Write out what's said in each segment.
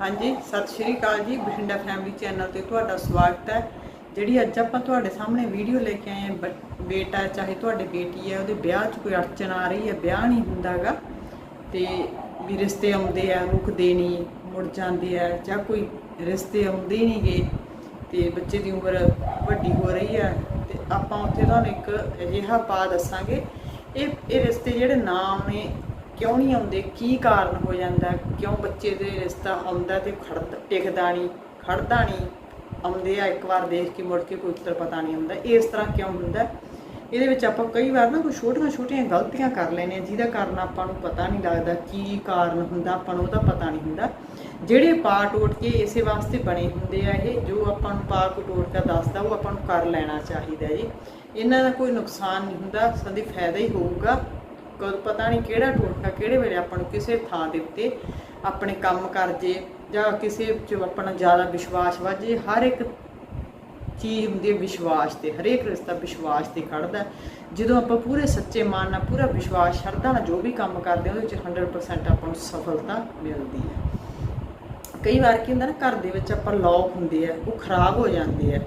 ਹਾਂਜੀ, ਸਤਿ ਸ਼੍ਰੀ ਅਕਾਲ ਜੀ, ਬਠਿੰਡਾ ਫੈਮਿਲੀ ਚੈਨਲ ਤੇ ਤੁਹਾਡਾ ਸਵਾਗਤ ਹੈ। ਜਿਹੜੀ ਅੱਜ ਆਪਾਂ ਤੁਹਾਡੇ ਸਾਹਮਣੇ ਵੀਡੀਓ ਲੈ ਕੇ ਆਏ ਹਾਂ, ਬ- ਬੇਟਾ ਚਾਹੇ ਤੁਹਾਡੇ ਬੇਟੀ ਹੈ, ਉਹਦੇ ਵਿਆਹ 'ਚ ਕੋਈ ਅੜਚਨ ਆ ਰਹੀ ਹੈ, ਵਿਆਹ ਨਹੀਂ ਹੁੰਦਾਗਾ ਤੇ ਵੀ ਰਿਸ਼ਤੇ ਆਉਂਦੇ ਆ, ਰੁਕਦੇ ਨਹੀਂ, ਮੁੜ ਜਾਂਦੇ ਆ, ਜਾਂ ਕੋਈ ਰਿਸ਼ਤੇ ਆਉਂਦੇ ਹੀ ਨਹੀਂਗੇ ਤੇ ਬੱਚੇ ਦੀ ਉਮਰ ਵੱਡੀ ਹੋ ਰਹੀ ਹੈ, ਤੇ ਆਪਾਂ ਉੱਥੇ ਤੁਹਾਨੂੰ ਇੱਕ ਅਜਿਹਾ ਪਾ ਦੱਸਾਂਗੇ। ਇਹ ਇਹ ਰਿਸ਼ਤੇ ਜਿਹੜੇ ਨਾਮ ਨੇ ਕਿਉਂ ਨਹੀਂ ਆਉਂਦੇ? ਕੀ ਕਾਰਨ ਹੋ ਜਾਂਦਾ? ਕਿਉਂ ਬੱਚੇ ਦੇ ਰਿਸ਼ਤਾ ਆਉਂਦਾ ਤੇ ਖੜਦਾ, ਟਿਕਦਾ ਨਹੀਂ? ਖੜਦਾ ਨਹੀਂ? ਆਉਂਦੇ ਆ ਇੱਕ ਵਾਰ ਦੇਖ ਕੇ ਮੁੜ ਕੇ ਕੋਈ ਉੱਤਰ ਪਤਾ ਨਹੀਂ ਆਉਂਦਾ ਇਸ ਤਰ੍ਹਾਂ ਕਿਉਂ ਹੁੰਦਾ? ਇਹਦੇ ਵਿੱਚ ਆਪਾਂ ਕਈ ਵਾਰ ਨਾ ਕੋਈ ਛੋਟੀਆਂ ਛੋਟੀਆਂ ਗਲਤੀਆਂ ਕਰ ਲੈਨੇ ਆ ਜਿਹਦਾ ਕਾਰਨ ਆਪਾਂ ਨੂੰ ਪਤਾ ਨਹੀਂ ਲੱਗਦਾ ਕੀ ਕਾਰਨ ਹੁੰਦਾ, ਆਪਾਂ ਨੂੰ ਉਹਦਾ ਪਤਾ ਨਹੀਂ ਹੁੰਦਾ। ਜਿਹੜੇ ਪਾ ਟੋਟ ਕੇ ਇਸੇ ਵਾਸਤੇ ਬਣੇ ਹੁੰਦੇ ਆ ਇਹ, ਜੋ ਆਪਾਂ ਨੂੰ ਪਾ ਕੋ ਕੇ ਦੱਸਦਾ, ਉਹ ਆਪਾਂ ਨੂੰ ਕਰ ਲੈਣਾ ਚਾਹੀਦਾ ਜੀ। ਇਹਨਾਂ ਦਾ ਕੋਈ ਨੁਕਸਾਨ ਨਹੀਂ ਹੁੰਦਾ, ਸੰਦੀ ਫਾਇਦਾ ਹੀ ਹੋਊਗਾ। ਕਦ ਪਤਾ ਨਹੀਂ ਕਿਹੜਾ ਟੋਟਕਾ ਕਿਹੜੇ ਵੇਲੇ ਆਪਾਂ ਨੂੰ ਕਿਸੇ ਥਾਂ ਦੇ ਉੱਤੇ ਆਪਣੇ ਕੰਮ ਕਰ ਜੇ ਜਾਂ ਕਿਸੇ 'ਚ ਆਪਣਾ ਜ਼ਿਆਦਾ ਵਿਸ਼ਵਾਸ ਵਾਜੇ ਹਰ ਇੱਕ ਚੀਜ਼ ਹੁੰਦੀ ਹੈ ਵਿਸ਼ਵਾਸ ਤੇ, ਹਰੇਕ ਰਿਸ਼ਤਾ ਵਿਸ਼ਵਾਸ ਤੇ ਖੜਦਾ ਜਦੋਂ ਆਪਾਂ ਪੂਰੇ ਸੱਚੇ ਮਨ ਨਾਲ, ਪੂਰਾ ਵਿਸ਼ਵਾਸ, ਸ਼ਰਧਾ ਨਾਲ ਜੋ ਵੀ ਕੰਮ ਕਰਦੇ ਉਹਦੇ ਵਿੱਚ 100% ਆਪਾਂ ਨੂੰ ਸਫਲਤਾ ਮਿਲਦੀ ਹੈ। ਕਈ ਵਾਰ ਕੀ ਹੁੰਦਾ ਨਾ, ਘਰ ਦੇ ਵਿੱਚ ਆਪਾਂ ਲੋਕ ਹੁੰਦੇ ਆ, ਉਹ ਖਰਾਬ ਹੋ ਜਾਂਦੇ ਆ।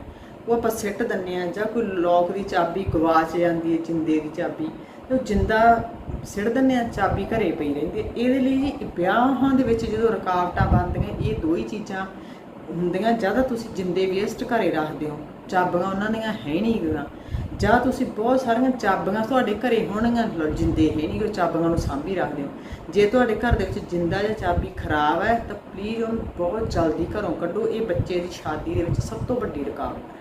ਉਹ ਆਪਾਂ ਸਿੱਟ ਦਿੰਨੇ ਆ ਜਾਂ ਕੋਈ ਲੋਕ ਦੀ ਚਾਬੀ ਗਵਾਚ ਜਾਂਦੀ ਹੈ, ਜਿੰਦੇ ਦੀ ਚਾਬੀ। ਉਹ ਜਿੰਦਾ ਸਿੜ ਦਿੰਦੇ ਆ, ਚਾਬੀ ਘਰੇ ਪਈ ਰਹਿੰਦੀ ਹੈ ਇਹਦੇ ਲਈ ਜੀ ਵਿਆਹਾਂ ਦੇ ਵਿੱਚ ਜਦੋਂ ਰੁਕਾਵਟਾਂ ਬਣਦੀਆਂ, ਇਹ ਦੋ ਹੀ ਚੀਜ਼ਾਂ ਹੁੰਦੀਆਂ। ਜਾਂ ਤਾਂ ਤੁਸੀਂ ਜਿੰਦੇ ਵੇਸਟ ਘਰੇ ਰੱਖਦੇ ਹੋ, ਚਾਬੀਆਂ ਉਹਨਾਂ ਦੀਆਂ ਹੈ ਨਹੀਂ ਗੀਆਂ। ਜਾਂ ਤੁਸੀਂ ਬਹੁਤ ਸਾਰੀਆਂ ਚਾਬੀਆਂ ਤੁਹਾਡੇ ਘਰੇ ਹੋਣਗੀਆਂ ਲ- ਜਿੰਦੇ ਹੈ ਨਹੀਂ ਉਹ ਚਾਬੀਆਂ ਨੂੰ ਸਾਂਭੀ ਰੱਖਦੇ ਹੋ। ਜੇ ਤੁਹਾਡੇ ਘਰ ਦੇ ਵਿੱਚ ਜਿੰਦਾ ਜਾਂ ਚਾਬੀ ਖਰਾਬ ਹੈ, ਤਾਂ ਪਲੀਜ਼ ਉਹਨੂੰ ਬਹੁਤ ਜਲਦੀ ਘਰੋਂ ਕੱਢੋ। ਇਹ ਬੱਚੇ ਦੀ ਸ਼ਾਦੀ ਦੇ ਵਿੱਚ ਸਭ ਤੋਂ ਵੱਡੀ ਰੁਕਾਵਟ ਹੈ।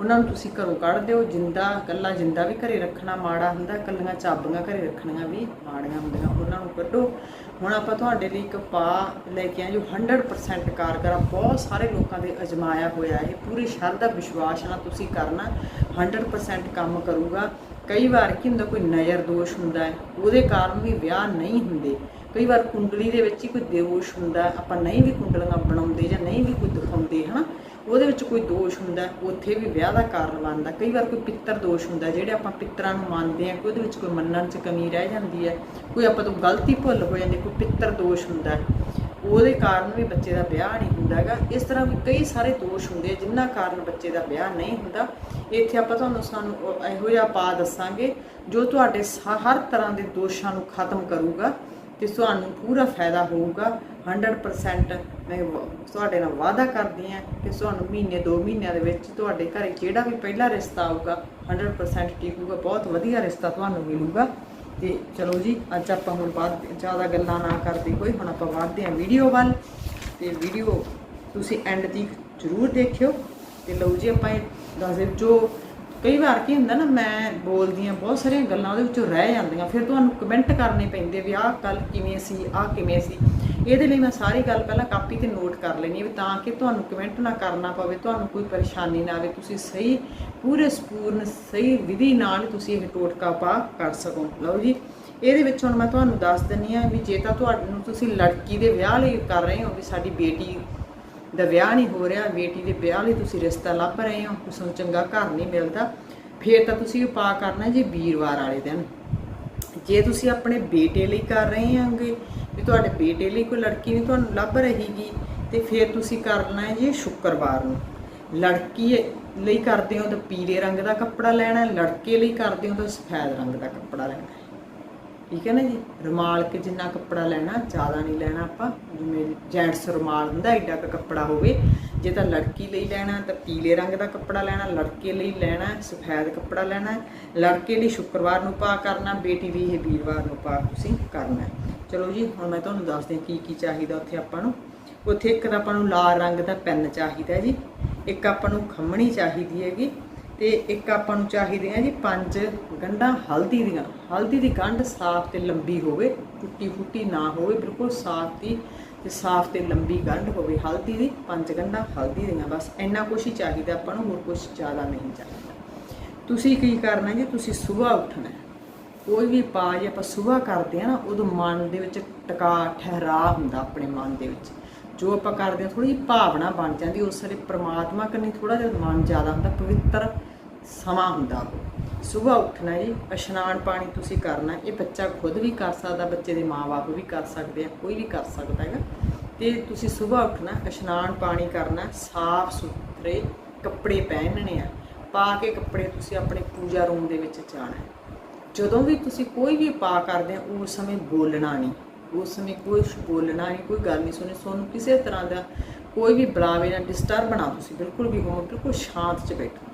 ਉਹਨਾਂ ਨੂੰ ਤੁਸੀਂ ਘਰੋਂ ਕੱਢ ਦਿਓ, ਜਿੰਦਾ ਕੱਲਾ ਜਿੰਦਾ ਵੀ ਘਰੇ ਰੱਖਣਾ ਮਾੜਾ ਹੁੰਦਾ ਕੱਲੀਆਂ ਚਾਬੀਆਂ ਘਰੇ ਰੱਖਣੀਆਂ ਵੀ ਮਾੜੀਆਂ ਹੁੰਦੀਆਂ, ਉਹਨਾਂ ਨੂੰ ਕੱਢੋ। ਹੁਣ ਆਪਾਂ ਤੁਹਾਡੇ ਲਈ ਇੱਕ ਪਾ ਲੈ ਕੇ ਆਏ ਜੋ 100% ਕਾਰਗਰ ਆ। ਬਹੁਤ ਸਾਰੇ ਲੋਕਾਂ ਦੇ ਅਜਮਾਇਆ ਹੋਇਆ ਇਹ, ਪੂਰੀ ਸ਼ਰਧਾ ਵਿਸ਼ਵਾਸ ਨਾਲ ਤੁਸੀਂ ਕਰਨਾ 100% ਕੰਮ ਕਰੂਗਾ। ਕਈ ਵਾਰ ਕੀ ਹੁੰਦਾ, ਕੋਈ ਨਜ਼ਰ ਦੋਸ਼ ਹੁੰਦਾ ਹੈ, ਉਹਦੇ ਕਾਰਨ ਵੀ ਵਿਆਹ ਨਹੀਂ ਹੁੰਦੇ। ਕਈ ਵਾਰ ਕੁੰਡਲੀ ਦੇ ਵਿੱਚ ਹੀ ਕੋਈ ਦੋਸ਼ ਹੁੰਦਾ, ਆਪਾਂ ਨਹੀਂ ਵੀ ਕੁੰਡਲੀਆਂ ਬਣਾਉਂਦੇ ਜਾਂ ਨਹੀਂ ਵੀ ਕੋਈ ਦਿਖਾਉਂਦੇ, ਹਨਾ? ਉਹਦੇ ਵਿੱਚ ਕੋਈ ਦੋਸ਼ ਹੁੰਦਾ ਉੱਥੇ ਵੀ ਵਿਆਹ ਦਾ ਕਾਰਨ ਬਣਦਾ। ਕਈ ਵਾਰ ਕੋਈ ਪਿੱਤਰ ਦੋਸ਼ ਹੁੰਦਾ ਜਿਹੜੇ ਆਪਾਂ ਪਿੱਤਰਾਂ ਨੂੰ ਮੰਨਦੇ ਆ ਕਿ ਉਹਦੇ ਵਿੱਚ ਕੋਈ ਮੰਨਣ 'ਚ ਕਮੀ ਰਹਿ ਜਾਂਦੀ ਹੈ, ਕੋਈ ਆਪਾਂ ਤੋਂ ਗਲਤੀ ਭੁੱਲ ਹੋ ਜਾਂਦੀ, ਕੋਈ ਪਿੱਤਰ ਦੋਸ਼ ਹੁੰਦਾ ਉਹਦੇ ਕਾਰਨ ਵੀ ਬੱਚੇ ਦਾ ਵਿਆਹ ਨਹੀਂ ਹੁੰਦਾ ਹੈਗਾ। ਇਸ ਤਰ੍ਹਾਂ ਵੀ ਕਈ ਸਾਰੇ ਦੋਸ਼ ਹੁੰਦੇ ਆ ਜਿਨ੍ਹਾਂ ਕਾਰਨ ਬੱਚੇ ਦਾ ਵਿਆਹ ਨਹੀਂ ਹੁੰਦਾ, ਇੱਥੇ ਆਪਾਂ ਤੁਹਾਨੂੰ ਸਾਨੂੰ ਇਹੋ ਜਿਹਾ ਪਾ ਦੱਸਾਂਗੇ, ਜੋ ਤੁਹਾਡੇ ਸ- ਹਰ ਤਰ੍ਹਾਂ ਦੇ ਦੋਸ਼ਾਂ ਨੂੰ ਖਤਮ ਕਰੂਗਾ ਤੇ ਤੁਹਾਨੂੰ ਪੂਰਾ ਫਾਇਦਾ ਹੋਊਗਾ। 100% ਮੈਂ ਤੁਹਾਡੇ ਨਾਲ ਵਾਅਦਾ ਕਰਦੀ ਹਾਂ ਕਿ ਤੁਹਾਨੂੰ ਮਹੀਨੇ 2 ਮਹੀਨਿਆਂ ਦੇ ਵਿੱਚ ਤੁਹਾਡੇ ਘਰੇ ਜਿਹੜਾ ਵੀ ਪਹਿਲਾ ਰਿਸ਼ਤਾ ਆਊਗਾ 100% ਟਿਕੂਗਾ ਬਹੁਤ ਵਧੀਆ ਰਿਸ਼ਤਾ ਤੁਹਾਨੂੰ ਮਿਲੂਗਾ। ਤੇ ਚਲੋ ਜੀ, ਅੱਜ ਆਪਾਂ ਹੁਣ ਬਾਅਦ ਜ਼ਿਆਦਾ ਗੱਲਾਂ ਨਾ ਕਰਦੇ ਕੋਈ, ਹੁਣ ਆਪਾਂ ਵਧਦੇ ਹਾਂ ਵੀਡੀਓ ਵੱਲ। ਤੇ ਵੀਡੀਓ ਤੁਸੀਂ ਐਂਡ ਤੱਕ ਜ਼ਰੂਰ ਦੇਖਿਓ। ਤੇ ਲਓ ਜੀ, ਆਪਾਂ ਇਹ ਦਿਓ, ਜੋ ਕਈ ਵਾਰ ਕੀ ਹੁੰਦਾ ਨਾ, ਮੈਂ ਬੋਲਦੀ ਆ ਬਹੁਤ ਸਾਰੀਆਂ ਗੱਲਾਂ ਉਹਦੇ ਵਿੱਚੋਂ ਰਹਿ ਜਾਂਦੀਆਂ, ਫਿਰ ਤੁਹਾਨੂੰ ਕਮੈਂਟ ਕਰਨੇ ਪੈਂਦੇ ਵੀ ਆਹ ਗੱਲ ਕਿਵੇਂ ਸੀ, ਆਹ ਕਿਵੇਂ ਸੀ। ਇਹਦੇ ਲਈ ਮੈਂ ਸਾਰੀ ਗੱਲ ਪਹਿਲਾਂ ਕਾਪੀ ਤੇ ਨੋਟ ਕਰ ਲੈਣੀ ਵੀ ਤਾਂ ਕਿ ਤੁਹਾਨੂੰ ਕਮੈਂਟ ਨਾ ਕਰਨਾ ਪਵੇ, ਤੁਹਾਨੂੰ ਕੋਈ ਪਰੇਸ਼ਾਨੀ ਨਾ ਆਵੇ, ਤੁਸੀਂ ਸਹੀ, ਪੂਰੇ ਸਪੂਰਨ, ਸਹੀ ਵਿਧੀ ਨਾਲ ਤੁਸੀਂ ਇਹ ਟੋਟਕਾ ਪਾ ਕਰ ਸਕੋ। ਲਓ ਜੀ, ਇਹਦੇ ਵਿੱਚ ਹੁਣ ਮੈਂ ਤੁਹਾਨੂੰ ਦੱਸ ਦਿੰਨੀ ਆ ਵੀ ਜੇ ਤਾਂ ਤੁਹਾਨੂੰ ਤੁਸੀਂ ਲੜਕੀ ਦੇ ਵਿਆਹ ਲਈ ਕਰ ਰਹੇ ਹੋ ਵੀ ਸਾਡੀ ਬੇਟੀ ਦਾ ਵਿਆਹ ਨਹੀਂ ਹੋ ਰਿਹਾ, ਬੇਟੀ ਦੇ ਵਿਆਹ ਲਈ ਤੁਸੀਂ ਰਿਸ਼ਤਾ ਲੱਭ ਰਹੇ ਹੋ ਕਿਸੇ ਨੂੰ ਚੰਗਾ ਘਰ ਨਹੀਂ ਮਿਲਦਾ, ਫੇਰ ਤਾਂ ਤੁਸੀਂ ਉਪਾਅ ਕਰਨਾ ਜੇ ਵੀਰਵਾਰ ਵਾਲੇ ਦਿਨ। ਜੇ ਤੁਸੀਂ ਆਪਣੇ ਬੇਟੇ ਲਈ ਕਰ ਰਹੇ ਹੋਗੇ ਵੀ ਤੁਹਾਡੇ ਬੇਟੇ ਲਈ ਕੋਈ ਲੜਕੀ ਨਹੀਂ, ਤੁਹਾਨੂੰ ਲੱਭ ਰਹੀਗੀ, ਤੇ ਫਿਰ ਤੁਸੀਂ ਕਰਨਾ ਹੈ ਜੀ ਸ਼ੁੱਕਰਵਾਰ ਨੂੰ। ਲੜਕੀ ਲਈ ਕਰਦੇ ਹੋ ਤਾਂ ਪੀਲੇ ਰੰਗ ਦਾ ਕੱਪੜਾ ਲੈਣਾ, ਲੜਕੇ ਲਈ ਕਰਦੇ ਹੋ ਤਾਂ ਸਫੈਦ ਰੰਗ ਦਾ ਕੱਪੜਾ ਲੈਣਾ। ਠੀਕ ਹੈ ਨਾ ਜੀ? ਰੁਮਾਲ ਕੇ ਜਿੰਨਾ ਕੱਪੜਾ ਲੈਣਾ, ਜ਼ਿਆਦਾ ਨਹੀਂ ਲੈਣਾ ਆਪਾਂ। ਜਿਵੇਂ ਜੈਂਟਸ ਰੁਮਾਲ ਹੁੰਦਾ ਐਡਾ ਕੁ ਕੱਪੜਾ ਹੋਵੇ। ਜੇ ਤਾਂ ਲੜਕੀ ਲਈ ਲੈਣਾ, ਤਾਂ ਪੀਲੇ ਰੰਗ ਦਾ ਕੱਪੜਾ ਲੈਣਾ, ਲੜਕੇ ਲਈ ਲੈਣਾ, ਸਫੈਦ ਕੱਪੜਾ ਲੈਣਾ। ਲੜਕੇ ਲਈ ਸ਼ੁੱਕਰਵਾਰ ਨੂੰ ਪਾ ਕਰਨਾ, ਬੇਟੀ ਲਈ ਇਹ ਵੀਰਵਾਰ ਨੂੰ ਪਾ ਤੁਸੀਂ ਕਰਨਾ। ਚਲੋ ਜੀ, ਹੁਣ ਮੈਂ ਤੁਹਾਨੂੰ ਦੱਸਦੀ ਹਾਂ ਕੀ ਕੀ ਚਾਹੀਦਾ ਉੱਥੇ ਆਪਾਂ ਨੂੰ। ਉੱਥੇ ਇੱਕ ਤਾਂ ਆਪਾਂ ਨੂੰ ਲਾਲ ਰੰਗ ਦਾ ਪੈਨ ਚਾਹੀਦਾ ਜੀ। ਇੱਕ ਆਪਾਂ ਨੂੰ ਖੰਮਣੀ ਚਾਹੀਦੀ ਹੈਗੀ। ਤੇ ਇੱਕ ਆਪਾਂ ਨੂੰ ਚਾਹੀਦੇ ਆ ਜੀ ਪੰਜ ਗੰਢਾਂ ਹਲਦੀ ਦੀਆਂ। ਹਲਦੀ ਦੀ ਗੰਢ ਸਾਫ਼ ਤੇ ਲੰਬੀ ਹੋਵੇ, ਟੁੱਟੀ ਫੁੱਟੀ ਨਾ ਹੋਵੇ, ਬਿਲਕੁਲ ਸਾਫ਼ ਦੀ ਤੇ ਸਾਫ਼ ਤੇ ਲੰਬੀ ਗੰਢ ਹੋਵੇ ਹਲਦੀ ਦੀ, ਪੰਜ ਗੰਢਾਂ ਹਲਦੀ ਦੀਆਂ। ਬਸ ਇੰਨਾ ਕੁਛ ਹੀ ਚਾਹੀਦਾ ਆਪਾਂ ਨੂੰ, ਹੋਰ ਕੁਝ ਜ਼ਿਆਦਾ ਨਹੀਂ ਚਾਹੀਦਾ। ਤੁਸੀਂ ਕੀ ਕਰਨਾ ਜੀ, ਤੁਸੀਂ ਸਵੇਰ ਉੱਠਣਾ। ਕੋਈ ਵੀ ਪਾ ਜੇ ਆਪਾਂ ਸਵੇਰ ਕਰਦੇ ਆ ਨਾ, ਉਦੋਂ ਮਨ ਦੇ ਵਿੱਚ ਟਿਕਾ ਠਹਿਰਾ ਹੁੰਦਾ ਆਪਣੇ ਮਨ ਦੇ ਵਿੱਚ। ਜੋ ਆਪਾਂ ਕਰਦੇ ਆ ਥੋੜੀ ਜਿਹੀ ਭਾਵਨਾ ਬਣ ਜਾਂਦੀ, ਉਸ ਵੇਲੇ ਪ੍ਰਮਾਤਮਾ ਕੰਨੀ ਥੋੜਾ ਜਿਹਾ ਮਨ ਜ਼ਿਆਦਾ ਹੁੰਦਾ, ਪਵਿੱਤਰ ਸਮਾਂ ਹੁੰਦਾ ਉਹ। ਸਵੇਰ ਉੱਠਣਾ ਜੀ, ਇਸ਼ਨਾਨ ਪਾਣੀ ਤੁਸੀਂ ਕਰਨਾ, ਇਹ ਬੱਚਾ ਖੁਦ ਵੀ ਕਰ ਸਕਦਾ, ਬੱਚੇ ਦੇ ਮਾਪੇ ਵੀ ਕਰ ਸਕਦੇ ਆ, ਕੋਈ ਵੀ ਕਰ ਸਕਦਾ ਹੈਗਾ। ਤੇ ਤੁਸੀਂ ਸਵੇਰ ਉੱਠਣਾ, ਇਸ਼ਨਾਨ ਪਾਣੀ ਕਰਨਾ, ਸਾਫ਼ ਸੁਥਰੇ ਕੱਪੜੇ ਪਹਿਨਣੇ ਆ, ਪਾ ਕੇ ਕੱਪੜੇ ਤੁਸੀਂ ਆਪਣੇ ਪੂਜਾ ਰੂਮ ਦੇ ਵਿੱਚ ਜਾਣਾ ਜਦੋਂ ਵੀ ਤੁਸੀਂ ਕੋਈ ਵੀ ਪਾ ਕਰਦੇ ਆ, ਉਸ ਸਮੇਂ ਬੋਲਣਾ ਨਹੀਂ। ਉਸ ਸਮੇਂ ਕੁਝ ਬੋਲਣਾ ਨਹੀਂ, ਕੋਈ ਗੱਲ ਨਹੀਂ ਸੁਣੀ ਤੁਹਾਨੂੰ ਕਿਸੇ ਤਰ੍ਹਾਂ ਦਾ ਕੋਈ ਵੀ ਬੁਲਾਵੇ ਨਾ ਡਿਸਟਰਬ ਨਾ ਤੁਸੀਂ, ਬਿਲਕੁਲ ਵੀ ਹੋ ਬਿਲਕੁਲ ਸ਼ਾਂਤ 'ਚ ਬੈਠੋ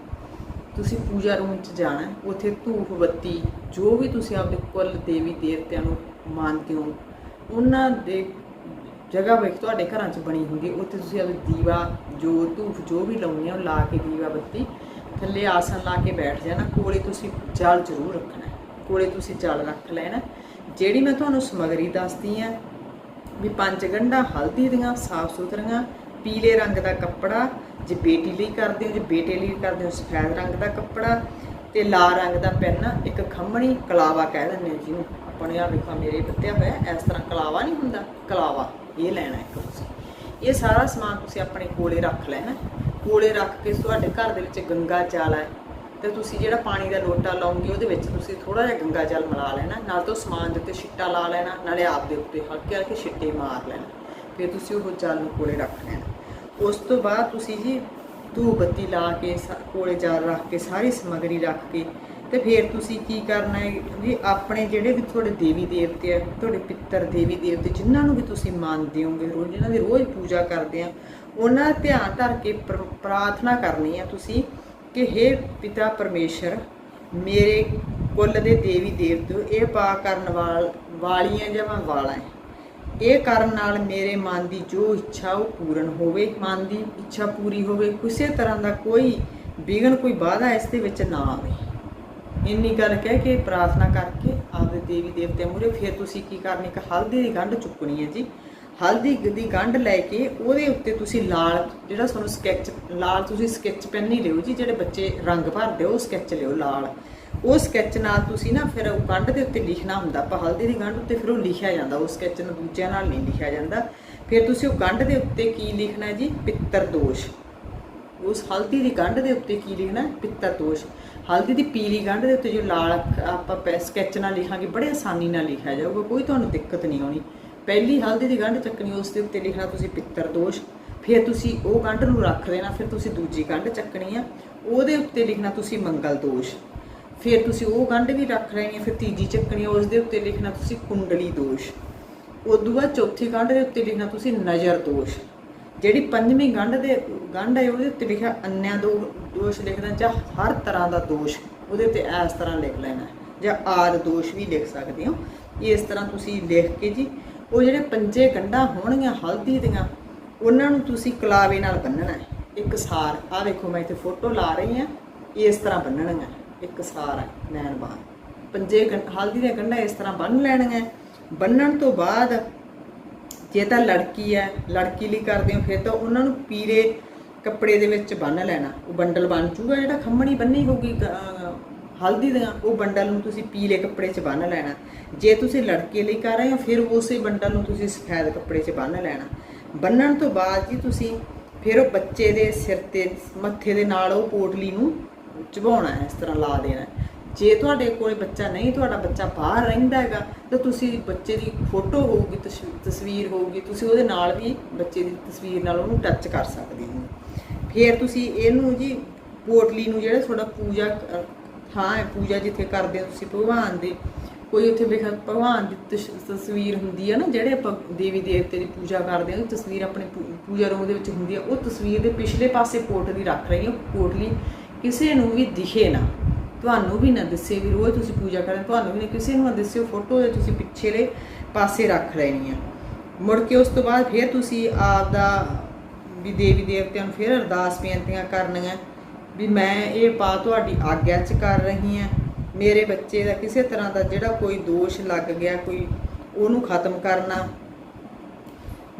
ਤੁਸੀਂ ਪੂਜਾ ਰੂਮ 'ਚ ਜਾਣਾ ਉੱਥੇ ਧੂਪ ਬੱਤੀ, ਜੋ ਵੀ ਤੁਸੀਂ ਆਪਦੇ ਕੁੱਲ ਦੇਵੀ ਦੇਵਤਿਆਂ ਨੂੰ ਮੰਨਦੇ ਹੋ, ਉਹਨਾਂ ਦੇ ਜਗ੍ਹਾ ਵਿੱਚ ਤੁਹਾਡੇ ਘਰਾਂ 'ਚ ਬਣੀ ਹੁੰਦੀ ਉੱਥੇ ਤੁਸੀਂ ਆਪਦੇ ਦੀਵਾ, ਜੋ ਧੂਫ ਜੋ ਵੀ ਲਾਉਣੀ ਆ ਉਹ ਲਾ ਕੇ ਦੀਵਾ ਬੱਤੀ, ਥੱਲੇ ਆਸਨ ਲਾ ਕੇ ਬੈਠ ਜਾਣਾ, ਕੋਲੇ ਤੁਸੀਂ ਜਲ ਜ਼ਰੂਰ ਰੱਖਣਾ ਹੈ। ਕੋਲੇ ਤੁਸੀਂ ਜਲ ਰੱਖ ਲੈਣਾ ਜਿਹੜੀ ਮੈਂ ਤੁਹਾਨੂੰ ਸਮਗਰੀ ਦੱਸਦੀ ਆ, ਵੀ ਪੰਜ ਗੰਢਾਂ ਹਲਦੀ ਦੀਆਂ, ਸਾਫ਼ ਸੁਥਰੀਆਂ, ਪੀਲੇ ਰੰਗ ਦਾ ਕੱਪੜਾ, ਜੇ ਬੇਟੀ ਲਈ ਕਰਦੇ ਹੋ, ਜੇ ਬੇਟੇ ਲਈ ਕਰਦੇ ਹੋ, ਸਫੈਦ ਰੰਗ ਦਾ ਕੱਪੜਾ ਤੇ ਲਾਲ ਰੰਗ ਦਾ ਪੈਨ, ਇੱਕ ਖੰਮਣੀ ਕਲਾਵਾ ਕਹਿ ਦਿੰਦੇ ਹੋ ਜਿਹਨੂੰ। ਆਪਣੇ ਨੇ ਆ ਵੇਖਾ ਮੇਰੇ ਬੱਤਿਆ ਹੋਇਆ, ਇਸ ਤਰ੍ਹਾਂ ਕਲਾਵਾ ਨਹੀਂ ਹੁੰਦਾ, ਕਲਾਵਾ, ਇਹ ਲੈਣਾ ਇੱਕ ਤੁਸੀਂ। ਇਹ ਸਾਰਾ ਸਮਾਨ ਤੁਸੀਂ ਆਪਣੇ ਕੋਲੇ ਰੱਖ ਲੈਣਾ। ਕੋਲੇ ਰੱਖ ਕੇ ਤੁਹਾਡੇ ਘਰ ਦੇ ਵਿੱਚ ਗੰਗਾ ਚਾਲਾ ਹੈ ਤੇ ਤੁਸੀਂ ਜਿਹੜਾ ਪਾਣੀ ਦਾ ਲੋਟਾ ਲਾਉਂਗੇ ਉਹਦੇ ਵਿੱਚ ਤੁਸੀਂ ਥੋੜਾ ਜਿਹਾ ਗੰਗਾ ਜਲ ਮਿਲਾ ਲੈਣਾ, ਨਾਲ ਤੋਂ ਸਮਾਨ ਦੇ ਉੱਤੇ ਛਿੱਟਾ ਲਾ ਲੈਣਾ, ਨਾਲੇ ਆਪ ਦੇ ਉੱਤੇ ਹਲਕੇ ਹਲਕੇ ਛਿੱਟੇ ਮਾਰ ਲੈਣਾ, ਫਿਰ ਤੁਸੀਂ ਉਹ ਜਲ ਨੂੰ ਕੋਲੇ ਰੱਖ ਲੈਣਾ। ਉਸ ਤੋਂ ਬਾਅਦ ਤੁਸੀਂ ਜੀ ਧੂਪ ਬੱਤੀ ਲਾ ਕੇ ਸ- ਕੋਲੇ ਜਲ ਰੱਖ ਕੇ ਸਾਰੀ ਸਮਗਰੀ ਰੱਖ ਕੇ ਤੇ ਫਿਰ ਤੁਸੀਂ ਕੀ ਕਰਨਾ ਹੈ ਵੀ ਆਪਣੇ ਜਿਹੜੇ ਵੀ ਤੁਹਾਡੇ ਦੇਵੀ ਦੇਵਤੇ ਆ, ਤੁਹਾਡੇ ਪਿੱਤਰ ਦੇਵੀ ਦੇਵਤੇ ਜਿਨ੍ਹਾਂ ਨੂੰ ਵੀ ਤੁਸੀਂ ਮੰਨਦੇ ਹੋਗੇ ਰੋਜ਼ ਜਿਨ੍ਹਾਂ ਦੀ ਰੋਜ਼ ਪੂਜਾ ਕਰਦੇ ਆ, ਉਹਨਾਂ ਦਾ ਧਿਆਨ ਧਰ ਕੇ ਪ੍ਰ- ਪ੍ਰਾਰਥਨਾ ਕਰਨੀ ਆ ਤੁਸੀਂ ਕਿ हे ਪਿਤਾ ਪਰਮੇਸ਼ਰ, ਮੇਰੇ ਕੁੱਲ ਦੇ ਦੇਵੀ ਦੇਵਤੇ ਇਹ ਪਾ ਕਰਨ ਵਾਲ, ਵਾਲੀਆਂ ਜਾਂ ਵਾਲਾ ਹੈ। ਇਹ ਕਰਨ ਨਾਲ ਮੇਰੇ ਮਨ ਦੀ ਜੋ ਇੱਛਾ ਉਹ ਪੂਰਨ ਹੋਵੇ, ਮਨ ਦੀ ਇੱਛਾ ਪੂਰੀ ਹੋਵੇ, ਕਿਸੇ ਤਰ੍ਹਾਂ ਦਾ ਕੋਈ ਵਿਘਨ, ਕੋਈ ਬਾਧਾ ਇਸ ਦੇ ਵਿੱਚ ਨਾ ਆਵੇ। ਇੰਨੀ ਗੱਲ ਕਹਿ ਕੇ ਪ੍ਰਾਰਥਨਾ ਕਰਕੇ ਆਪਦੇ ਦੇਵੀ ਦੇਵਤੇ ਮੂਰੇ ਫਿਰ ਤੁਸੀਂ ਕੀ ਕਰਨੀ? ਇੱਕ ਹਲਦੀ ਦੀ ਗੰਢ ਚੁੱਕਣੀ ਹੈ ਜੀ। ਹਲਦੀ ਦੀ ਗੰਢ ਲੈ ਕੇ ਉਹਦੇ ਉੱਤੇ ਤੁਸੀਂ ਲਾਲ, ਜਿਹੜਾ ਤੁਹਾਨੂੰ ਸਕੈਚ, ਲਾਲ ਤੁਸੀਂ ਸਕੈਚ ਪੈਨ ਨਹੀਂ ਲਿਓ ਜੀ, ਜਿਹੜੇ ਬੱਚੇ ਰੰਗ ਭਰਦੇ ਉਹ ਸਕੈਚ ਲਿਓ ਲਾਲ। ਉਹ ਸਕੈਚ ਨਾਲ ਤੁਸੀਂ ਨਾ ਫਿਰ ਉਹ ਗੰਢ ਦੇ ਉੱਤੇ ਲਿਖਣਾ ਹੁੰਦਾ, ਆਪਾਂ ਹਲਦੀ ਦੀ ਗੰਢ ਉੱਤੇ ਫਿਰ ਉਹ ਲਿਖਿਆ ਜਾਂਦਾ, ਉਹ ਸਕੈਚ ਨੂੰ ਦੂਜਿਆਂ ਨਾਲ ਨਹੀਂ ਲਿਖਿਆ ਜਾਂਦਾ। ਫਿਰ ਤੁਸੀਂ ਉਹ ਗੰਢ ਦੇ ਉੱਤੇ ਕੀ ਲਿਖਣਾ ਜੀ? ਪਿੱਤਰ ਦੋਸ਼। ਉਸ ਹਲਦੀ ਦੀ ਗੰਢ ਦੇ ਉੱਤੇ ਕੀ ਲਿਖਣਾ? ਹੈ? ਪਿੱਤਰ ਦੋਸ਼। ਹਲਦੀ ਦੀ ਪੀਲੀ ਗੰਢ ਦੇ ਉੱਤੇ ਜੋ ਲਾਲ ਆਪਾਂ ਪੈ- ਸਕੈਚ ਨਾਲ ਲਿਖਾਂਗੇ, ਬੜੇ ਆਸਾਨੀ ਨਾਲ ਲਿਖਿਆ ਜਾਊਗਾ, ਕੋਈ ਤੁਹਾਨੂੰ ਦਿੱਕਤ ਨਹੀਂ ਆਉਣੀ। ਪਹਿਲੀ ਹਲਦੀ ਦੀ ਗੰਢ ਚੱਕਣੀ, ਉਸ ਦੇ ਉੱਤੇ ਲਿਖਣਾ ਤੁਸੀਂ ਪਿੱਤਰ ਦੋਸ਼। ਫਿਰ ਤੁਸੀਂ ਉਹ ਗੰਢ ਨੂੰ ਰੱਖ ਦੇਣਾ, ਫਿਰ ਤੁਸੀਂ ਦੂਜੀ ਗੰਢ ਚੱਕਣੀ ਆ। ਉਹਦੇ ਉੱਤੇ ਲਿਖਣਾ ਤੁਸੀਂ ਮੰਗਲ ਦੋਸ਼। ਫਿਰ ਤੁਸੀਂ ਉਹ ਗੰਢ ਵੀ ਰੱਖ ਲੈਣੀ ਆ, ਫਿਰ ਤੀਜੀ ਚੱਕਣੀ ਆ, ਉਸ ਦੇ ਉੱਤੇ ਲਿਖਣਾ ਤੁਸੀਂ ਕੁੰਡਲੀ ਦੋਸ਼। ਉਦੋਂ ਬਾਅਦ ਚੌਥੀ ਗੰਢ ਦੇ ਉੱਤੇ ਲਿਖਣਾ ਤੁਸੀਂ ਨਜ਼ਰ ਦੋਸ਼। ਜਿਹੜੀ ਪੰਜਵੀਂ ਗੰਢ ਦੇ, ਗੰਢ ਹੈ ਉਹਦੇ ਉੱਤੇ ਲਿਖਿਆ ਅੰਨਿਆ ਦੋ ਦੋਸ਼ ਲਿਖਣਾ ਜਾਂ ਹਰ ਤਰ੍ਹਾਂ ਦਾ ਦੋਸ਼। ਉਹਦੇ ਉੱਤੇ ਇਸ ਤਰ੍ਹਾਂ ਲਿਖ ਲੈਣਾ, ਜਾਂ ਆਦ ਦੋਸ਼ ਵੀ ਲਿਖ ਸਕਦੇ ਹੋ। ਇਸ ਤਰ੍ਹਾਂ ਤੁਸੀਂ ਲਿਖ ਕੇ ਜੀ ਉਹ ਜਿਹੜੇ ਪੰਜੇ ਗੰਢਾਂ ਹੋਣਗੀਆਂ ਹਲਦੀ ਦੀਆਂ, ਉਹਨਾਂ ਨੂੰ ਤੁਸੀਂ ਕਲਾਵੇ ਨਾਲ ਬੰਨਣਾ ਹੈ। ਇੱਕ ਸਾਰ ਆ ਦੇਖੋ ਮੈਂ ਇੱਥੇ ਫੋਟੋ ਲਾ ਰਹੀ ਹਾਂ ਇਸ ਤਰ੍ਹਾਂ ਬੰਨਣੀਆਂ, ਇੱਕ ਸਾਰ ਹੈ ਨੈਣਬਾਨ ਪੰਜੇ ਗੰ- ਹਲਦੀ ਦੀਆਂ ਗੰਢਾਂ ਇਸ ਤਰ੍ਹਾਂ ਬੰਨ ਲੈਣੀਆਂ। ਬੰਨਣ ਤੋਂ ਬਾਅਦ ਜੇ ਤਾਂ ਲੜਕੀ ਹੈ, ਲੜਕੀ ਲਈ ਕਰਦੇ ਹੋ, ਫਿਰ ਤਾਂ ਉਹਨਾਂ ਨੂੰ ਪੀਲੇ ਕੱਪੜੇ ਦੇ ਵਿੱਚ ਬੰਨ ਲੈਣਾ। ਉਹ ਬੰਡਲ ਬਣ ਜੂਗਾ ਜਿਹੜਾ ਖੰਮਣੀ ਬੰਨੀ ਹੋਊਗੀ ਹਲਦੀ ਦੀਆਂ ਉਹ ਬੰਡਲ ਨੂੰ ਤੁਸੀਂ ਪੀਲੇ ਕੱਪੜੇ 'ਚ ਬੰਨ ਲੈਣਾ। ਜੇ ਤੁਸੀਂ ਲੜਕੇ ਲਈ ਕਰ ਰਹੇ ਹੋ, ਫਿਰ ਉਸੇ ਬੰਡਲ ਨੂੰ ਤੁਸੀਂ ਸਫੈਦ ਕੱਪੜੇ 'ਚ ਬੰਨ ਲੈਣਾ। ਬੰਨਣ ਤੋਂ ਬਾਅਦ ਜੀ ਤੁਸੀਂ ਫਿਰ ਉਹ ਬੱਚੇ ਦੇ ਸਿਰ ਤੇ, ਮੱਥੇ ਦੇ ਨਾਲ ਉਹ ਪੋਟਲੀ ਨੂੰ ਚਬਾਉਣਾ ਹੈ, ਇਸ ਤਰ੍ਹਾਂ ਲਾ ਦੇਣਾ ਜੇ ਤੁਹਾਡੇ ਕੋਲ ਬੱਚਾ ਨਹੀਂ, ਤੁਹਾਡਾ ਬੱਚਾ ਬਾਹਰ ਰਹਿੰਦਾ ਹੈਗਾ, ਤਾਂ ਤੁਸੀਂ ਬੱਚੇ ਦੀ ਫੋਟੋ ਹੋਊਗੀ ਤਸਵੀ- ਤਸਵੀਰ ਹੋਊਗੀ, ਤੁਸੀਂ ਉਹਦੇ ਨਾਲ ਵੀ ਬੱਚੇ ਦੀ ਤਸਵੀਰ ਨਾਲ ਉਹਨੂੰ ਟੱਚ ਕਰ ਸਕਦੇ ਹੋ। ਫਿਰ ਤੁਸੀਂ ਇਹਨੂੰ ਜੀ ਪੋਟਲੀ ਨੂੰ ਜਿਹੜਾ ਤੁਹਾਡਾ ਪੂਜਾ ਥਾਂ ਹੈ, ਪੂਜਾ ਜਿੱਥੇ ਕਰਦੇ ਹੋ ਤੁਸੀਂ, ਭਗਵਾਨ ਦੇ। ਕੋਈ ਉੱਥੇ ਲਿਖਿਆ ਭਗਵਾਨ ਦੀ ਤਸ- ਤਸਵੀਰ ਹੁੰਦੀ ਹੈ ਨਾ, ਜਿਹੜੇ ਆਪਾਂ ਦੇਵੀ ਦੇਵਤੇ ਦੀ ਪੂਜਾ ਕਰਦੇ ਹਾਂ ਉਹ ਤਸਵੀਰ ਆਪਣੇ ਪੂ- ਪੂਜਾ ਰੂਮ ਦੇ ਵਿੱਚ ਹੁੰਦੀ ਹੈ ਉਹ ਤਸਵੀਰ ਦੇ ਪਿਛਲੇ ਪਾਸੇ ਪੋਟਲੀ ਰੱਖ ਰਹੀ ਹੋ ਪੋਟਲੀ ਕਿਸੇ ਨੂੰ ਵੀ ਦਿਖੇ ਨਾ। ਤੁਹਾਨੂੰ ਵੀ ਨਾ ਦਿਸੇ ਵੀ ਰੋਜ਼ ਤੁਸੀਂ ਪੂਜਾ ਕਰਦੇ ਤੁਹਾਨੂੰ ਵੀ ਨਾ ਕਿਸੇ ਨੂੰ ਨਾ ਦਿਸੇ। ਫੋਟੋ ਦੇ ਤੁਸੀਂ ਪਿਛਲੇ ਪਾਸੇ ਰੱਖ ਲੈਣੀ ਆ। ਮੁੜ ਕੇ ਉਸ ਤੋਂ ਬਾਅਦ ਫਿਰ ਤੁਸੀਂ ਆਪ ਦਾ ਵੀ ਦੇਵੀ ਦੇਵਤਿਆਂ ਨੂੰ ਫਿਰ ਅਰਦਾਸ ਬੇਨਤੀਆਂ ਕਰਨੀਆਂ। ਵੀ ਮੈਂ ਇਹ ਪਾ ਤੁਹਾਡੀ ਆਗਿਆ 'ਚ ਕਰ ਰਹੀ ਹਾਂ। ਮੇਰੇ ਬੱਚੇ ਦਾ ਕਿਸੇ ਤਰ੍ਹਾਂ ਦਾ ਜਿਹੜਾ ਕੋਈ ਦੋਸ਼ ਲੱਗ ਗਿਆ, ਕੋਈ ਉਹਨੂੰ ਖਤਮ ਕਰਨਾ।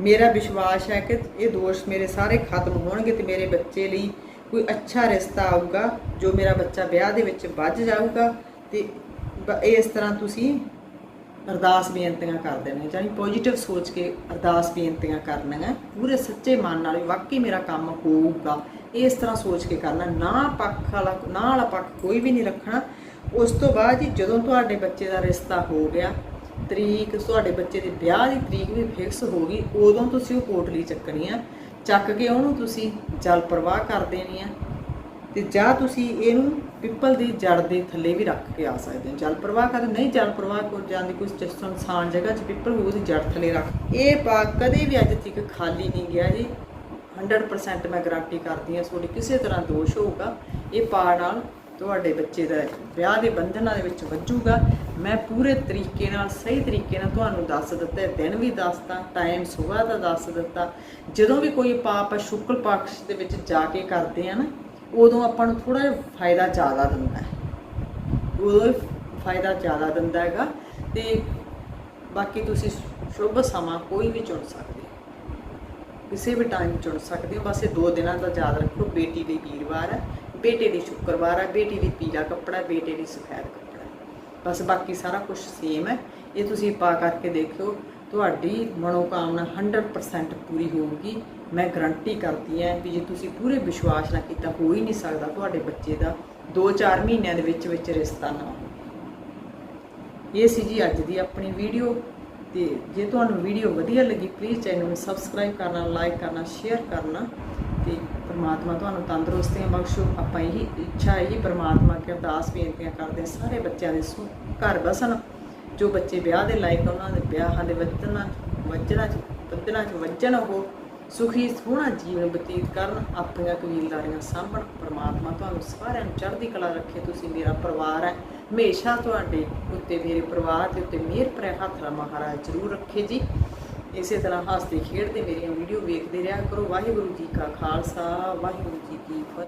ਮੇਰਾ ਵਿਸ਼ਵਾਸ ਹੈ ਕਿ ਇਹ ਦੋਸ਼ ਮੇਰੇ ਸਾਰੇ ਖਤਮ ਹੋਣਗੇ ਤੇ ਮੇਰੇ ਬੱਚੇ ਲਈ ਕੋਈ ਅੱਛਾ ਰਿਸ਼ਤਾ ਆਊਗਾ, ਜੋ ਮੇਰਾ ਬੱਚਾ ਵਿਆਹ ਦੇ ਵਿੱਚ ਵੱਜ ਜਾਊਗਾ ਤੇ ਇਸ ਤਰ੍ਹਾਂ ਤੁਸੀਂ ਅਰਦਾਸ ਬੇਨਤੀਆਂ ਕਰ ਦੇਣੀਆਂ ਜਾਨੀ ਪੋਜੀਟਿਵ ਸੋਚ ਕੇ ਅਰਦਾਸ ਬੇਨਤੀਆਂ ਕਰਨੀਆਂ। ਪੂਰੇ ਸੱਚੇ ਮਨ ਨਾਲ ਵਾਕਈ ਮੇਰਾ ਕੰਮ ਹੋਊਗਾ। ਇਸ ਤਰ੍ਹਾਂ ਸੋਚ ਕੇ ਕਰਨਾ, ਨਾ ਪੱਖ ਵਾਲਾ ਨਾ ਵਾਲਾ ਪੱਖ ਕੋਈ ਵੀ ਨਹੀਂ ਰੱਖਣਾ। ਉਸ ਤੋਂ ਬਾਅਦ ਜੀ ਜਦੋਂ ਤੁਹਾਡੇ ਬੱਚੇ ਦਾ ਰਿਸ਼ਤਾ ਹੋ ਗਿਆ, ਤਰੀਕ, ਤੁਹਾਡੇ ਬੱਚੇ ਦੇ ਵਿਆਹ ਦੀ ਤਰੀਕ ਵੀ ਫਿਕਸ ਹੋ ਗਈ, ਉਦੋਂ ਤੁਸੀਂ ਉਹ ਪੋਟਲੀ ਚੱਕਣੀ ਆ। ਚੱਕ ਕੇ ਉਹਨੂੰ ਤੁਸੀਂ ਜਲ ਪ੍ਰਵਾਹ ਕਰ ਦੇਣੀ ਆ। ਤੇ ਜਾਂ ਤੁਸੀਂ ਇਹਨੂੰ ਪਿੱਪਲ ਦੀ ਜੜ ਦੇ ਥੱਲੇ ਵੀ ਰੱਖ ਕੇ ਆ ਸਕਦੇ ਹੋ। ਜਲ ਪ੍ਰਵਾਹ ਕਰ, ਨਹੀਂ ਜਲ ਪ੍ਰਵਾਹ ਕੋ ਜਾਂਦੀ ਕੋਈ ਚ- ਸੁਨਸਾਨ ਜਗ੍ਹਾ 'ਚ ਪਿੱਪਲ ਹੋਊ, ਉਹਦੀ ਜੜ ਥੱਲੇ ਰੱਖ। ਇਹ ਪਾ ਕਦੇ ਵੀ ਅੱਜ ਤੱਕ ਖਾਲੀ ਨਹੀਂ ਗਿਆ ਜੀ। 100% ਮੈਂ ਗਾਰੰਟੀ ਕਰਦੀ ਹਾਂ, ਤੁਹਾਡੇ ਕਿਸੇ ਤਰ੍ਹਾਂ ਦੋਸ਼ ਹੋਊਗਾ, ਇਹ ਪਾ ਨਾਲ ਤੁਹਾਡੇ ਬੱਚੇ ਦਾ ਵਿਆਹ ਦੇ ਬੰਧਨਾਂ ਦੇ ਵਿੱਚ ਵੱਜੂਗਾ। ਮੈਂ ਪੂਰੇ ਤਰੀਕੇ ਨਾਲ, ਸਹੀ ਤਰੀਕੇ ਨਾਲ ਤੁਹਾਨੂੰ ਦੱਸ ਦਿੱਤਾ, ਦਿਨ ਵੀ ਦੱਸਤਾ ਟਾਈਮ ਸਵੇਰ ਦਾ ਦੱਸ ਦਿੱਤਾ। ਜਦੋਂ ਵੀ ਕੋਈ ਪਾਪ ਆ, ਸ਼ੁਕਲ ਪਕਸ਼ ਦੇ ਵਿੱਚ ਜਾ ਕੇ ਕਰਦੇ ਆ ਨਾ, ਉਦੋਂ ਆਪਾਂ ਨੂੰ ਥੋੜਾ ਜਿਹਾ ਫਾਇਦਾ ਜ਼ਿਆਦਾ ਦਿੰਦਾ ਹੈ। ਉਦੋਂ ਫਾਇਦਾ ਜ਼ਿਆਦਾ ਦਿੰਦਾ ਹੈਗਾ ਤੇ ਬਾਕੀ ਤੁਸੀਂ ਸ਼ੁਭ ਸਮਾਂ ਕੋਈ ਵੀ ਚੁਣ ਸਕਦੇ ਕਿਸੇ ਵੀ ਟਾਈਮ ਚੁਣ ਸਕਦੇ ਹੋ। ਬਸ ਇਹ ਦੋ ਦਿਨਾਂ ਦਾ ਯਾਦ ਰੱਖੋ, ਬੇਟੀ ਲਈ ਵੀਰਵਾਰ ਹੈ, ਬੇਟੇ ਲਈ ਸ਼ੁੱਕਰਵਾਰ ਹੈ, ਬੇਟੀ ਲਈ ਪੀਲਾ ਕੱਪੜਾ, ਬੇਟੇ ਲਈ ਸਫੈਦ ਕੱਪੜਾ ਬਸ ਬਾਕੀ ਸਾਰਾ ਕੁਝ ਸੇਮ ਹੈ। ਇਹ ਤੁਸੀਂ ਪਾ ਕਰਕੇ ਦੇਖਿਓ, ਤੁਹਾਡੀ ਮਨੋਕਾਮਨਾ 100% ਪੂਰੀ ਹੋਊਗੀ। ਮੈਂ ਗਰੰਟੀ ਕਰਦੀ ਹਾਂ ਵੀ ਜੇ ਤੁਸੀਂ ਪੂਰੇ ਵਿਸ਼ਵਾਸ ਨਾਲ ਕੀਤਾ, ਹੋ ਹੀ ਨਹੀਂ ਸਕਦਾ ਤੁਹਾਡੇ ਬੱਚੇ ਦਾ 2-4 ਮਹੀਨਿਆਂ ਦੇ ਵਿੱਚ ਵਿੱਚ ਰਿਸ਼ਤਾ ਨਾ ਇਹ ਸੀ ਜੀ ਅੱਜ ਦੀ ਆਪਣੀ ਵੀਡੀਓ ਤੇ ਜੇ ਤੁਹਾਨੂੰ ਵੀਡੀਓ ਵਧੀਆ ਲੱਗੀ ਪਲੀਜ਼ ਚੈਨਲ ਨੂੰ ਸਬਸਕ੍ਰਾਈਬ ਕਰਨਾ ਲਾਈਕ ਕਰਨਾ ਸ਼ੇਅਰ ਕਰਨਾ ਤੇ ਪਰਮਾਤਮਾ ਤੁਹਾਨੂੰ ਤੰਦਰੁਸਤੀਆਂ ਬਖਸ਼ੋ। ਆਪਾਂ ਇਹੀ ਇੱਛਾ, ਇਹੀ ਪਰਮਾਤਮਾ ਪ੍ਰਮਾਤਮਾ ਅਰਦਾਸ ਬੇਨਤੀਆਂ ਕਰਦੇ ਸਾਰੇ ਬੱਚਿਆਂ ਦੇ ਸੁ ਘਰ ਬਸਣ ਜੋ ਬੱਚੇ ਵਿਆਹ ਦੇ ਲਾਇਕ ਉਹਨਾਂ ਦੇ ਵਿਆਹਾਂ ਦੇ ਵੱਜਣਾ ਵੱਜਣਾ ਚ ਵੱਜਣਾ ਚ ਵੱਜਣ ਉਹ ਸੁਖੀ, ਸੋਹਣਾ ਜੀਵਨ ਬਤੀਤ ਕਰਨ, ਆਪਣੀਆਂ ਕਬੀਲਦਾਰੀਆਂ ਸਾਂਭਣ। ਪਰਮਾਤਮਾ ਤੁਹਾਨੂੰ ਸਾਰਿਆਂ ਨੂੰ ਚੜ੍ਹਦੀ ਕਲਾ ਰੱਖੇ। ਤੁਸੀਂ ਮੇਰਾ ਪਰਿਵਾਰ ਹੈ। ਹਮੇਸ਼ਾ ਤੁਹਾਡੇ ਉੱਤੇ ਮੇਰੇ ਪਰਿਵਾਰ ਦੇ ਉੱਤੇ ਮਿਹਰ ਭਰਿਆ ਹੱਥ ਨਾਲ ਮਹਾਰਾਜ ਜ਼ਰੂਰ ਰੱਖੇ ਜੀ। ਇਸੇ ਤਰ੍ਹਾਂ ਹੱਸਦੇ ਖੇਡਦੇ ਮੇਰੀਆਂ ਵੀਡੀਓ ਵੇਖਦੇ ਰਿਹਾ ਕਰੋ। ਵਾਹਿਗੁਰੂ ਜੀ ਕਾ ਖਾਲਸਾ, ਵਾਹਿਗੁਰੂ ਜੀ ਕੀ ਫਤਿਹ।